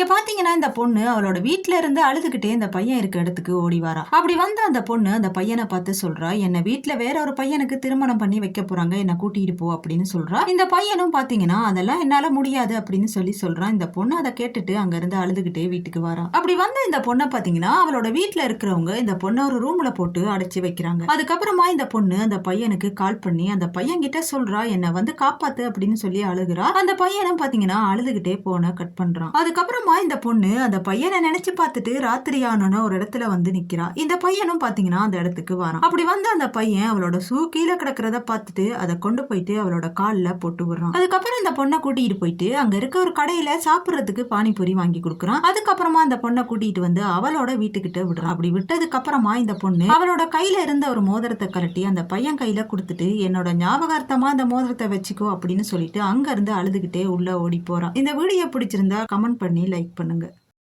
இங்க பாத்தீங்கன்னா இந்த பொண்ணு அவளோட வீட்டுல இருந்து அழுதுகிட்டே இந்த பையன் இருக்க இடத்துக்கு ஓடி வரா. அப்படி வந்த அந்த பொண்ணு அந்த பையனை பார்த்து சொல்றா என்ன வீட்ல வேற ஒரு பையனுக்கு திருமணம் பண்ணி வைக்க போறாங்க என்ன கூட்டிட்டு போ அப்படின்னு சொல்றா. இந்த பையனும் பாத்தீங்கன்னா அதெல்லாம் என்னால முடியாது அப்படின்னு சொல்லி சொல்றான் இந்த பொண்ணு அதை கேட்டுட்டு அங்க இருந்து அழுதுகிட்டே வீட்டுக்கு வரா. அப்படி வந்த இந்த பொண்ணை பாத்தீங்கன்னா அவளோட வீட்ல இருக்கிறவங்க இந்த பொண்ணை ஒரு ரூம்ல போட்டு அடைச்சு வைக்கிறாங்க. அதுக்கப்புறமா இந்த பொண்ணு அந்த பையனுக்கு கால் பண்ணி அந்த பையன் கிட்ட சொல்றா என்ன வந்து காப்பாத்து அப்படின்னு சொல்லி அழுகுறா. அந்த பையனும் பாத்தீங்கன்னா அழுதுகிட்டே போன கட் பண்றான். அதுக்கப்புறமா இந்த பொண்ணு அந்த பையனை நினைச்சு பார்த்துட்டு ராத்திரி ஆனோன்னு ஒரு இடத்துல வந்து நிக்கிறா. இந்த பையனும் பாத்தீங்கன்னா அந்த இடத்துக்கு வரான். அப்படி வந்து அந்த பையன் அவளோட சூ கீழே கிடக்கிறத பார்த்துட்டு அதை கொண்டு போயிட்டு அவளோட காலில் போட்டு விடுறான். அதுக்கப்புறம் இந்த பொண்ணை கூட்டிட்டு போயிட்டு அங்க இருக்க ஒரு கடையில சாப்பிட்றதுக்கு பானிபூரி வாங்கி கொடுக்குறான். அதுக்கப்புறமா அந்த பொண்ணை கூட்டிட்டு வந்து அவளோட வீட்டுக்கிட்ட விடுறான். அப்படி விட்டதுக்கு அப்புறமா இந்த பொண்ணு அவளோட கையில இருந்த ஒரு மோதிரத்தை கரட்டி அந்த பையன் கையில கொடுத்துட்டு என்னோட ஞாபகார்த்தமா அந்த மோதிரத்தை வச்சுக்கோ அப்படின்னு சொல்லிட்டு அங்க இருந்து அழுதுகிட்டே உள்ள ஓடி போறான். இந்த வீடியோ பிடிச்சிருந்தா கமெண்ட் பண்ணி லைக் லைக் பண்ணுங்கள்